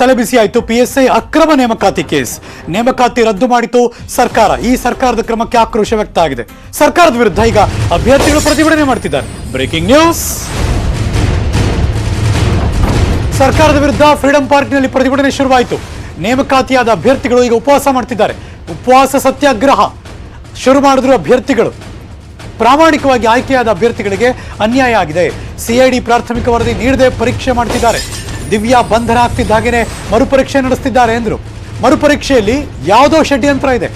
ತಲೆಬಿಸಿ ಆಯಿತು ಪಿಎಸ್ಐ ಅಕ್ರಮ ನೇಮಕಾತಿ ಕೇಸ್. ನೇಮಕಾತಿ ರದ್ದು ಮಾಡಿತು ಸರ್ಕಾರ. ಈ ಸರ್ಕಾರದ ಕ್ರಮಕ್ಕೆ ಆಕ್ರೋಶ ವ್ಯಕ್ತ ಆಗಿದೆ ಸರ್ಕಾರದ ವಿರುದ್ಧ ಈಗ ಅಭ್ಯರ್ಥಿಗಳು ಪ್ರತಿಭಟನೆ ಮಾಡ್ತಿದ್ದಾರೆ. ಬ್ರೇಕಿಂಗ್ ನ್ಯೂಸ್ ಸರ್ಕಾರದ ವಿರುದ್ಧ ಫ್ರೀಡಂ ಪಾರ್ಕ್ನಲ್ಲಿ ಪ್ರತಿಭಟನೆ ಶುರುವಾಯಿತು. ನೇಮಕಾತಿಯಾದ ಅಭ್ಯರ್ಥಿಗಳು ಈಗ ಉಪವಾಸ ಮಾಡ್ತಿದ್ದಾರೆ. ಉಪವಾಸ ಸತ್ಯಾಗ್ರಹ ಶುರು ಮಾಡಿದ್ರು ಅಭ್ಯರ್ಥಿಗಳು. ಪ್ರಾಮಾಣಿಕವಾಗಿ ಆಯ್ಕೆಯಾದ ಅಭ್ಯರ್ಥಿಗಳಿಗೆ ಅನ್ಯಾಯ ಆಗಿದೆ. ಸಿಐಡಿ ಪ್ರಾಥಮಿಕ ವರದಿ ನೀಡದೆ ಪರೀಕ್ಷೆ ಮಾಡ್ತಿದ್ದಾರೆ. ದಿವ್ಯಾ ಬಂಧನ ಆಗ್ತಿದ್ದ ಹಾಗೆಯೇ ಮರುಪರೀಕ್ಷೆ ನಡೆಸ್ತಿದ್ದಾರೆ ಎಂದರು. ಮರುಪರೀಕ್ಷೆಯಲ್ಲಿ ಯಾವುದೋ ಷಡ್ಯಂತ್ರ ಇದೆ.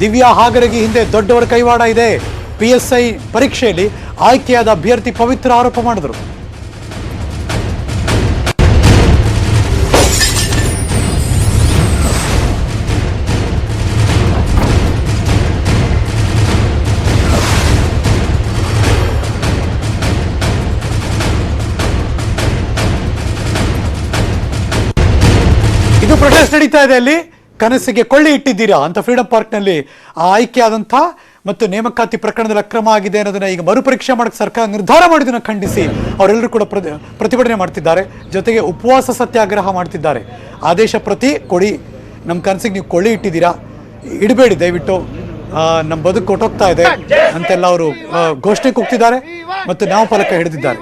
ದಿವ್ಯಾ ಹಾಗರಗಿ ಹಿಂದೆ ದೊಡ್ಡವರ ಕೈವಾಡ ಇದೆ. ಪಿಎಸ್ಐ ಪರೀಕ್ಷೆಯಲ್ಲಿ ಆಯ್ಕೆಯಾದ ಅಭ್ಯರ್ಥಿ ಪವಿತ್ರ ಆರೋಪ ಮಾಡಿದರು. ಇದು ಪ್ರೊಟೆಸ್ಟ್ ನಡೀತಾ ಇದೆ ಅಲ್ಲಿ. ಕನಸಿಗೆ ಕೊಳ್ಳಿ ಇಟ್ಟಿದ್ದೀರಾ ಅಂತ ಫ್ರೀಡಂ ಪಾರ್ಕ್ನಲ್ಲಿ ಆ ಆಯ್ಕೆಯಾದಂಥ ಮತ್ತು ನೇಮಕಾತಿ ಪ್ರಕರಣದಲ್ಲಿ ಅಕ್ರಮ ಆಗಿದೆ ಅನ್ನೋದನ್ನ ಈಗ ಮರುಪರೀಕ್ಷೆ ಮಾಡಕ್ಕೆ ಸರ್ಕಾರ ನಿರ್ಧಾರ ಮಾಡಿದ್ದನ್ನು ಖಂಡಿಸಿ ಅವರೆಲ್ಲರೂ ಕೂಡ ಪ್ರತಿ- ಪ್ರತಿಭಟನೆ ಮಾಡ್ತಿದ್ದಾರೆ. ಜೊತೆಗೆ ಉಪವಾಸ ಸತ್ಯಾಗ್ರಹ ಮಾಡ್ತಿದ್ದಾರೆ. ಆದೇಶ ಪ್ರತಿ ಕೊಡಿ. ನಮ್ಮ ಕನಸಿಗೆ ನೀವು ಕೊಳ್ಳಿ ಇಟ್ಟಿದ್ದೀರಾ? ಇಡಬೇಡಿ ದಯವಿಟ್ಟು. ನಮ್ಮ ಬದುಕು ಕೊಟ್ಟೋಗ್ತಾ ಇದೆ ಅಂತೆಲ್ಲ ಅವರು ಘೋಷಣೆ ಕೂಗ್ತಿದ್ದಾರೆ ಮತ್ತು ಫಲಕ ಹಿಡಿದಿದ್ದಾರೆ.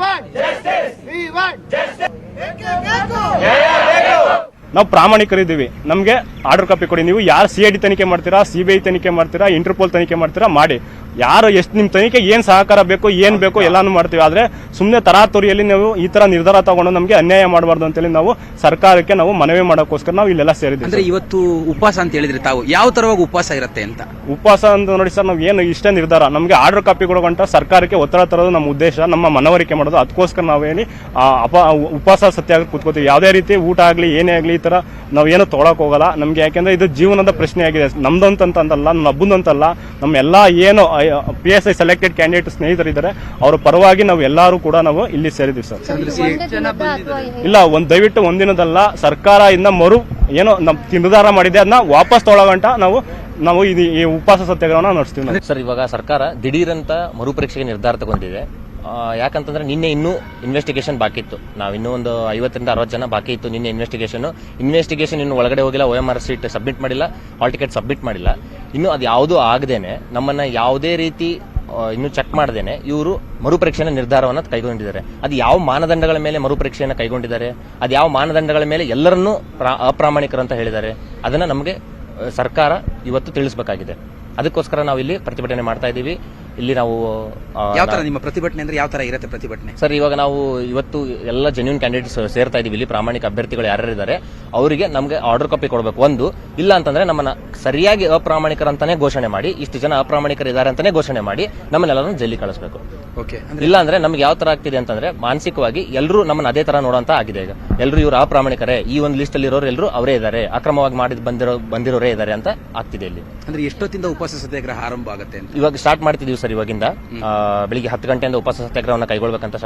ನಾವು ಪ್ರಾಮಾಣಿಕರಿದ್ದೀವಿ. ನಮಗೆ ಆರ್ಡರ್ ಕಾಪಿ ಕೊಡಿ. ನೀವು ಯಾರು ಸಿ ಐ ಡಿ ತನಿಖೆ ಮಾಡ್ತೀರಾ, ಸಿ ಬಿ ಐ ತನಿಖೆ ಮಾಡ್ತೀರಾ, ಇಂಟರ್ಪೋಲ್ ತನಿಖೆ ಮಾಡ್ತೀರಾ, ಮಾಡಿ. ಯಾರು ಎಷ್ಟು ನಿಮ್ಮ ತನಿಖೆ ಏನು ಸಹಕಾರ ಬೇಕು ಏನು ಬೇಕು ಎಲ್ಲಾನು ಮಾಡ್ತೀವಿ. ಆದರೆ ಸುಮ್ಮನೆ ತರಾತುರಿಯಲ್ಲಿ ನಾವು ಈ ಥರ ನಿರ್ಧಾರ ತಗೊಂಡು ನಮಗೆ ಅನ್ಯಾಯ ಮಾಡಬಾರ್ದು ಅಂತೇಳಿ ನಾವು ಸರ್ಕಾರಕ್ಕೆ ನಾವು ಮನವಿ ಮಾಡೋಕ್ಕೋಸ್ಕರ ನಾವು ಇಲ್ಲೆಲ್ಲ ಸೇರಿದ್ದೀವಿ ಅಂದರೆ ಇವತ್ತು ಉಪವಾಸ ಅಂತ ಹೇಳಿದ್ರೆ ತಾವು ಯಾವ ಥರವಾಗಿ ಉಪವಾಸ ಇರುತ್ತೆ ಅಂತ? ಉಪವಾಸ ಅಂತ ನೋಡಿ ಸರ್ ನಾವು ಏನು ಇಷ್ಟೇ ನಿರ್ಧಾರ. ನಮಗೆ ಆರ್ಡರ್ ಕಾಪಿ ಕೊಡೋಕಂಟ ಸರ್ಕಾರಕ್ಕೆ ಒತ್ತಡ ತರೋದು ನಮ್ಮ ಉದ್ದೇಶ ನಮ್ಮ ಮನವರಿಕೆ ಮಾಡೋದು. ಅದಕ್ಕೋಸ್ಕರ ನಾವೇನು ಅಪ ಉಪವಾಸ ಸತ್ಯಾಗ ಕೂತ್ಕೋತೀವಿ. ಯಾವುದೇ ರೀತಿ ಊಟ ಆಗಲಿ ಏನೇ ಆಗಲಿ ಈ ಥರ ನಾವೇನು ತೊಗೊಳಕ್ಕೆ ಹೋಗಲ್ಲ. ನಮಗೆ ಯಾಕೆಂದರೆ ಇದು ಜೀವನದ ಪ್ರಶ್ನೆ ಆಗಿದೆ ನಮ್ದಂತಂತಲ್ಲ ನಮ್ಮ ಹಬ್ಬದಂತಲ್ಲ ನಮ್ಮ ಎಲ್ಲ ಏನು P S I selected candidate ಸ್ನೇಹಿತರಿದ್ದಾರೆ. ಅವರ ಪರವಾಗಿ ನಾವು ಎಲ್ಲರೂ ಕೂಡ ನಾವು ಇಲ್ಲಿ ಸೇರಿದ್ದೀವಿ ಸರ್. ಇಲ್ಲ ಒಂದು ದಯವಿಟ್ಟು ಒಂದಿನದಲ್ಲ ಸರ್ಕಾರ ಇನ್ನ ಮರು ಏನೋ ನಮ್ ನಿರ್ಧಾರ ಮಾಡಿದೆ ಅದನ್ನ ವಾಪಸ್ ತೊಳಗಂಟ ನಾವು ನಾವು ಇದು ಈ ಉಪವಾಸ ಸತ್ಯಾಗ್ರಹವನ್ನ ನಡೆಸ್ತೀವಿ ಸರ್ ಇವಾಗ ಸರ್ಕಾರ ದಿಢೀರಂತ ಮರುಪರೀಕ್ಷೆಗೆ ನಿರ್ಧಾರ ತಗೊಂಡಿದೆ. ಯಾಕಂತಂದ್ರೆ ನಿನ್ನೆ ಇನ್ನೂ ಇನ್ವೆಸ್ಟಿಗೇಷನ್ ಬಾಕಿ ಇತ್ತು. ನಾವು ಇನ್ನೂ ಒಂದು ಐವತ್ತರಿಂದ ಅರವತ್ತು ಜನ ಬಾಕಿ ಇತ್ತು ನಿನ್ನೆ ಇನ್ವೆಸ್ಟಿಗೇಷನ್ ಇನ್ವೆಸ್ಟಿಗೇಷನ್ ಇನ್ನು ಒಳಗಡೆ ಹೋಗಿಲ್ಲ O M R sheet submit ಮಾಡಿಲ್ಲ ಹಾಲ್ ಟಿಕೆಟ್ ಸಬ್ಮಿಟ್ ಮಾಡಿಲ್ಲ. ಇನ್ನು ಅದು ಯಾವುದೂ ಆಗದೇನೆ, ನಮ್ಮನ್ನ ಯಾವುದೇ ರೀತಿ ಇನ್ನು ಚೆಕ್ ಮಾಡದೇನೆ, ಇವರು ಮರುಪರೀಕ್ಷೆಯ ನಿರ್ಧಾರವನ್ನು ಕೈಗೊಂಡಿದ್ದಾರೆ. ಅದು ಯಾವ ಮಾನದಂಡಗಳ ಮೇಲೆ ಮರುಪರೀಕ್ಷೆಯನ್ನು ಕೈಗೊಂಡಿದ್ದಾರೆ, ಅದು ಯಾವ ಮಾನದಂಡಗಳ ಮೇಲೆ ಎಲ್ಲರನ್ನೂ ಪ್ರಾ- ಅಪ್ರಾಮಾಣಿಕರು ಅಂತ ಹೇಳಿದ್ದಾರೆ, ಅದನ್ನ ನಮಗೆ ಸರ್ಕಾರ ಇವತ್ತು ತಿಳಿಸಬೇಕಾಗಿದೆ. ಅದಕ್ಕೋಸ್ಕರ ನಾವು ಇಲ್ಲಿ ಪ್ರತಿಭಟನೆ ಮಾಡ್ತಾ ಇದ್ದೀವಿ. ಇಲ್ಲಿ ನಾವು ಯಾವ ತರ ನಿಮ್ಮ ಪ್ರತಿಭಟನೆ ಅಂದ್ರೆ ಯಾವ ತರ ಇರುತ್ತೆ ಪ್ರತಿಭಟನೆ? ಸರ್ ಇವಾಗ ನಾವು ಇವತ್ತು ಎಲ್ಲ ಜೆನ್ಯೂನ್ ಕ್ಯಾಂಡಿಡೇಟ್ಸ್ ಸೇರ್ತಾ ಇದೀವಿ ಇಲ್ಲಿ ಪ್ರಾಮಾಣಿಕ ಅಭ್ಯರ್ಥಿಗಳು ಯಾರ್ಯಾರಿದ್ದಾರೆ ಅವರಿಗೆ ನಮಗೆ ಆರ್ಡರ್ ಕಾಪಿ ಕೊಡಬೇಕು. ಒಂದು ಇಲ್ಲ ಅಂತಂದ್ರೆ ನಮ್ಮನ್ನ ಸರಿಯಾಗಿ ಅಪ್ರಾಮಾಣಿಕರಂತಾನೆ ಘೋಷಣೆ ಮಾಡಿ ಇಷ್ಟು ಜನ ಅಪ್ರಾಮಾಣಿಕರು ಇದ್ದಾರೆ ಅಂತಾನೆ ಘೋಷಣೆ ಮಾಡಿ ನಮ್ಮನ್ನೆಲ್ಲರನ್ನು ಜೈಲಿ ಕಳಿಸಬೇಕು. ಓಕೆ ಇಲ್ಲ ಅಂದ್ರೆ ನಮ್ಗೆ ಯಾವ ತರ ಆಗ್ತಿದೆ ಅಂತಂದ್ರೆ ಮಾನಸಿಕವಾಗಿ ಎಲ್ಲರೂ ನಮ್ಮನ್ನ ಅದೇ ತರ ನೋಡೋಂತ ಆಗಿದೆ ಈಗ. ಎಲ್ಲರೂ ಇವರು ಅಪ್ರಾಮಾಣಿಕರೇ ಈ ಒಂದು ಲಿಸ್ಟ್ ಅಲ್ಲಿ ಇರೋರು ಎಲ್ಲರೂ ಅವರೇ ಇದ್ದಾರೆ ಅಕ್ರಮವಾಗಿ ಮಾಡಿದ್ ಬಂದಿರೋ ಬಂದಿರೋರೇ ಇದ್ದಾರೆ ಅಂತ ಆಗ್ತಿದೆ ಇಲ್ಲಿ. ಅಂದ್ರೆ ಎಷ್ಟೊತ್ತಿಂದ ಉಪವಾಸ ಸತ್ಯಾಗ್ರಹ ಆರಂಭ ಆಗುತ್ತೆ ಇವಾಗ ಸ್ಟಾರ್ಟ್ ಮಾಡ್ತಿದೀವಿ ಸರ್ ಇವಾಗಿಂದ. ಬೆಳಿಗ್ಗೆ ಹತ್ತು ಗಂಟೆಯಿಂದ ಉಪವಾಸ ಸತ್ಯಾಗ್ರಹವನ್ನು ಕೈಗೊಳ್ಬೇಕಂತ ಶ-